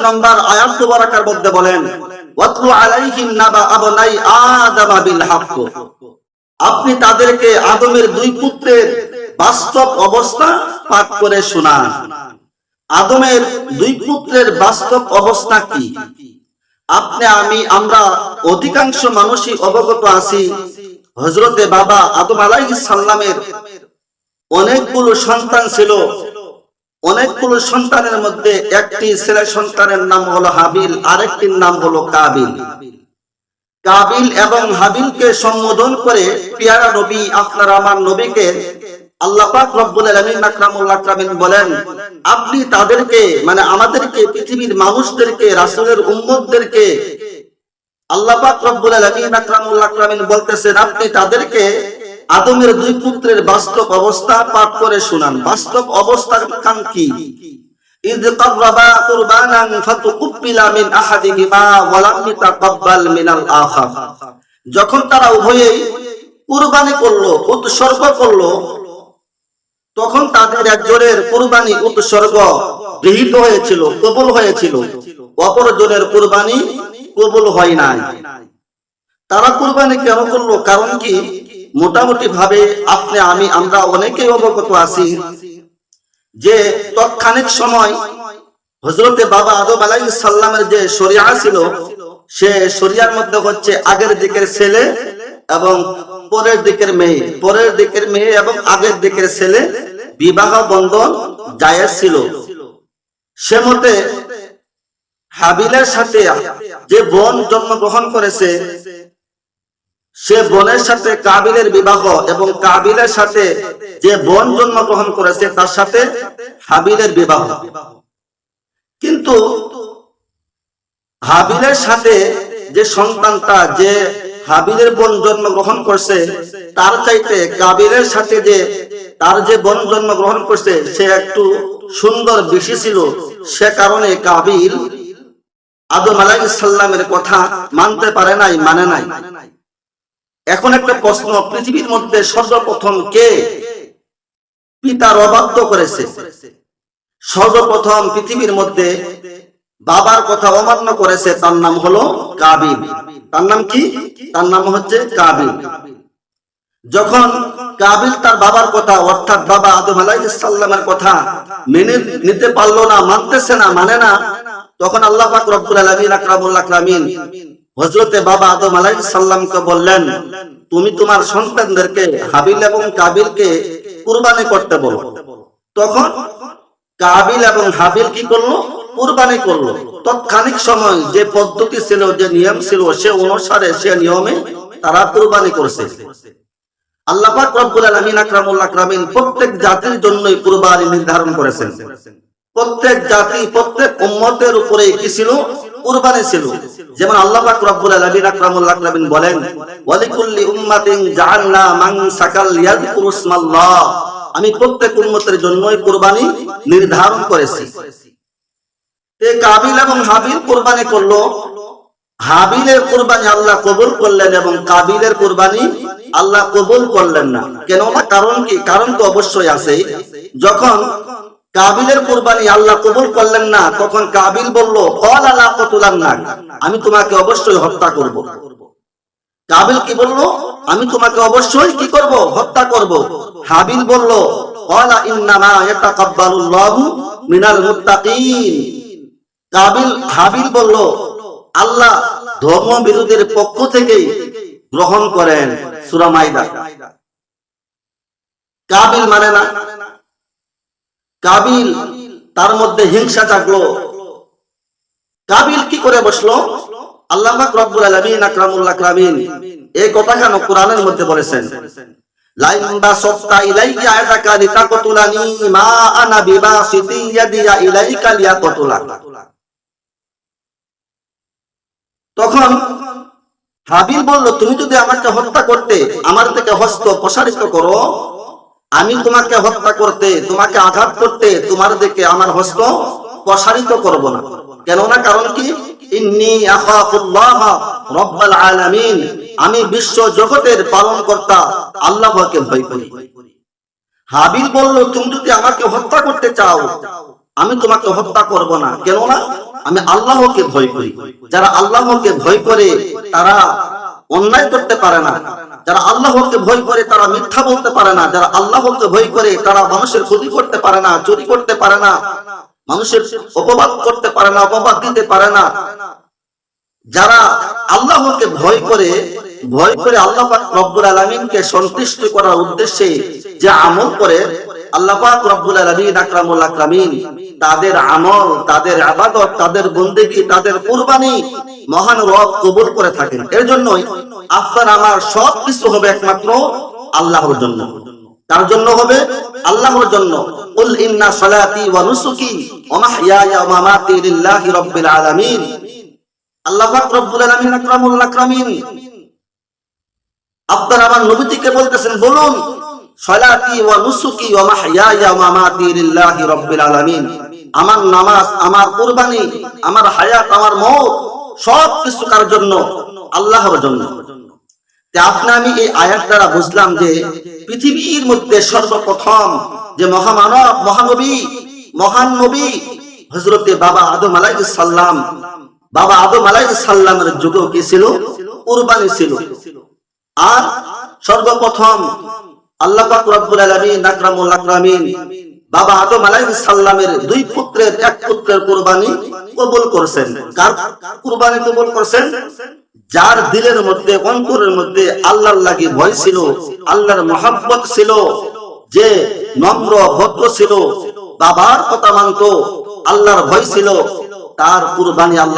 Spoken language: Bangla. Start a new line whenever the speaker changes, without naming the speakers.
নম্বর আয়াত মুবারাকার মধ্যে বলেন, ওয়াতলু আলাইহিম নাবা আবনাই আদম বিল হক। আপনি তাদেরকে আদমের দুই পুত্রের বাস্তব অবস্থা পাঠ করে শোনান। আদমের দুই পুত্রের বাস্তব অবস্থা কি? আপনি, আমি, আমরা অধিকাংশ মানুষই অবগত আছি হজরতে বাবা আদম আলাইহিস সালামের অনেকগুলো সন্তান ছিল অনেকগুলো সন্তানের মধ্যে একটি ছেলে সন্তানের নাম হলো হাবিল, আরেকটির নাম হলো কাবিল। কাবিল এবং হাবিলকে সম্বোধন করে, পিয়ারা নবী, আপনার আমার নবীকে আল্লাহ রব্বুল আকরামিন বলেন, আপনি তাদেরকে মানে আমাদেরকে, পৃথিবীর মানুষদেরকে, রাসূলের উম্মতদেরকে আল্লাহ রব্বুল আকরামিন বলতেছেন, আপনি তাদেরকে আদমের দুই পুত্রের বাস্তব অবস্থা পাঠ করে শুনান বাস্তব অবস্থা কান কি إذ قربا قربانا فتقبل من أحدهما ولم يتقبل من الآخر যখন তারা উভয়েই কুরবানি করলো উৎসর্গ করলো তখন তাদের একজনের কুরবানি উৎসর্গ গৃহীত হয়েছিল কবুল হয়েছিল অপরজনের কুরবানি কবুল হয় নাই তারা কুরবানি কেন করলো কারণ কি মোটামুটি ভাবে আপনি, আমি, আমরা অনেকেই অবগত আছি যে তৎক্ষণিক সময় হজরতে বাবা আদম আলাই সাল্লামের যে শরিয়া ছিল, সে শরিয়ার মধ্যে হচ্ছে আগের দিকের ছেলে এবং পরের দিকের মেয়ে। পরের দিকের মেয়ে এবং আগের দিকের ছেলে বিবাহ বন্ধন জায়েজ ছিল। সে মতে হাবিলের সাথে যে বোন জন্মগ্রহণ করেছে সে বোনের সাথে কাবিলের বিবাহ এবং কাবিলের সাথে যে বোন জন্মগ্রহণ করেছে, তার সাথে হাবিলের বিবাহ। কিন্তু হাবিলের সাথে যে সন্তানটা, যে হাবিলের বোন জন্মগ্রহণ করছে, তার চাইতে কাবিলের সাথে যে তার যে বোন জন্মগ্রহণ করছে, সে একটু সুন্দর, বেশি ছিল। সে কারণে কাবিল আদম আলাইহিস সাল্লামের কথা মানতে পারে নাই মানে নাই। এখন একটা প্রশ্ন, পৃথিবীর মধ্যে সর্বপ্রথম কে? পিতার অবাধ্য করেছে। সর্বপ্রথম পৃথিবীর মধ্যে বাবার কথা অমান্য করেছে, তার নাম হলো কাবিল। তার নাম কি? তার নাম হচ্ছে কাবিল। যখন কাবিল তার বাবার কথা, অর্থাৎ বাবা আদম আলাইসাল্লামের কথা মেনে নিতে পারল না, মানতেছে না মানে না, তখন আল্লাহ পাক রব্বুল আলামিন, আকরামুল আকরামিন হযরতে বাবা আদম আলাইহিস সাল্লামকে বললেন, তুমি তোমার সন্তানদেরকে হাবিল এবং কাবিলকে কুরবানি করতে বলো। তখন কাবিল এবং হাবিল কি করল? কুরবানি করল। তৎক্ষণিক সময় যে পদ্ধতি ছিল, যে নিয়ম ছিল, সে অনুসারে, সে নিয়মে তারা কুরবানি করছে। আল্লাহ রব্বুল আলামিন আকরামিন প্রত্যেক জাতির জন্যই কুরবানি নির্ধারণ করেছেন। প্রত্যেক জাতি, প্রত্যেক উম্মতের উপরে কি ছিল? কুরবানি ছিল। যেমন আল্লাহ আলামিন আকরামুল আকরামিন বলেন, ওয়ালিকুল্লি উম্মাতিন জাআলনা মান সাকাল ইয়াযকুরু ইসমাল্লাহ। আমি প্রত্যেক উম্মতের জন্যই কুরবানি নির্ধারণ করেছি। তে কাবিল এবং হাবিল কুরবানি করল। হাবিলের কুরবানি আল্লাহ কবুল করলেন এবং কাবিলের কুরবানি আল্লাহ কবুল করলেন না। কেন কারণ কি? কারণ তো অবশ্যই আছে। যখন কাবিলের কুরবানি আল্লাহ কবুল করলেন না, তখন কাবিল বলল আমি তোমাকে অবশ্যই হত্যা করব। কাবিল কি বলল, আমি তোমাকে অবশ্যই কি করব? হত্যা করব। হাবিল বলল মিনাল কাবিল, হাবিল বলল, আল্লাহ ধর্ম বিরোধীর পক্ষ থেকেই গ্রহণ করেন সূরা কাবিল মানে না কাবিল তার মধ্যে হিংসা জাগলো। কাবিল কি করে বসল? আল্লাহ রব্বুল আলামিন আকরামুল আকরামিন এই কথা কেন কোরআনের মধ্যে বলেছেন। তখন হাবিল বলল, তুমি যদি আমাকে হত্যা করতে আমার থেকে হস্ত প্রসারিত করো আমি তোমাকে হত্যা করতে, তোমাকে আঘাত করতে, তোমার দিকে আমার হস্ত প্রসারিত করব না। কেননা কারণ কি? আমি বিশ্ব জগতের পালন কর্তা আল্লাহকে ভয় করি। হাবিল বলল, তুমি যদি আমাকে হত্যা করতে চাও, আমি তোমাকে হত্যা করব না। কেননা আমি আল্লাহকে ভয় করি। যারা আল্লাহকে ভয় করে, তারা অন্যায় করতে পারে না। যারা আল্লাহকে ভয় করে, তারা মিথ্যা বলতে পারে না। যারা আল্লাহকে ভয় করে, তারা মানুষের ক্ষতি করতে পারে না, চুরি করতে পারে না, মানুষের অপবাদ করতে পারে না, অপবাদ দিতে পারে না। যারা আল্লাহকে ভয় করে ভয় করে আল্লাহ রব্বুল আলামিনকে সন্তুষ্ট করার উদ্দেশ্যে যে আমল করে, আল্লাহ রব্বুল আলামিন আকরামুল আকরামিন তাদের আমল, তাদের আবাদত, তাদের বন্দেগী, তাদের কুরবানি মহান রব কবুল করে থাকেন। এর জন্যই আপনার আমার সব কিছু হবে একমাত্র আল্লাহর জন্য। তার জন্য হবে? আল্লাহর জন্য। কুল ইন্না সালাতি ওয়া নুসুকি ওয়া মাহইয়ায়া ওয়া মামাতি লিল্লাহি রাব্বিল আলামিন। আল্লাহ পাক রব্বুল আলামিন আকরামুল আকরামিন। আপনার আমার নবীজিকে বলতেছেন, বলুন, সলাতি ওয়া নুসুকি ওয়া মাহইয়ায়া ওয়া মামাতি লিল্লাহি রাব্বিল আলামিন। আমার নামাজ, আমার কুরবানি, আমার হায়াত, আমার মওত সব কিছু কার জন্য? আল্লাহর জন্য। আপনি আমি এই আয়াত দ্বারা বুঝলাম যে পৃথিবীর মধ্যে সর্বপ্রথম যে মহামানব, মহানবী, মহান নবী হজরতে বাবা আদম আলাইহিস সালাম, বাবা আদম আলাইহিস সালামের যুগেও কি ছিল? কুরবানি ছিল। আর সর্বপ্রথম আল্লাহ পাক আলামিন, আকরামুল আকরামিন, বাবা আদম আলাইহিস সালামের দুই পুত্রের, এক পুত্রের কুরবানি কবুল করেছেন। কার কুরবানি কবুল করেছেন? যার দিলের মধ্যে, অন্তরের মধ্যে আল্লাহর লাগে ভয় ছিল, আল্লাহর মহাব্বত ছিল, যে নম্র ভদ্র ছিল, বাবার কথা মানত, আল্লাহর ভয় ছিল, তার কুরবানি আল্লাহ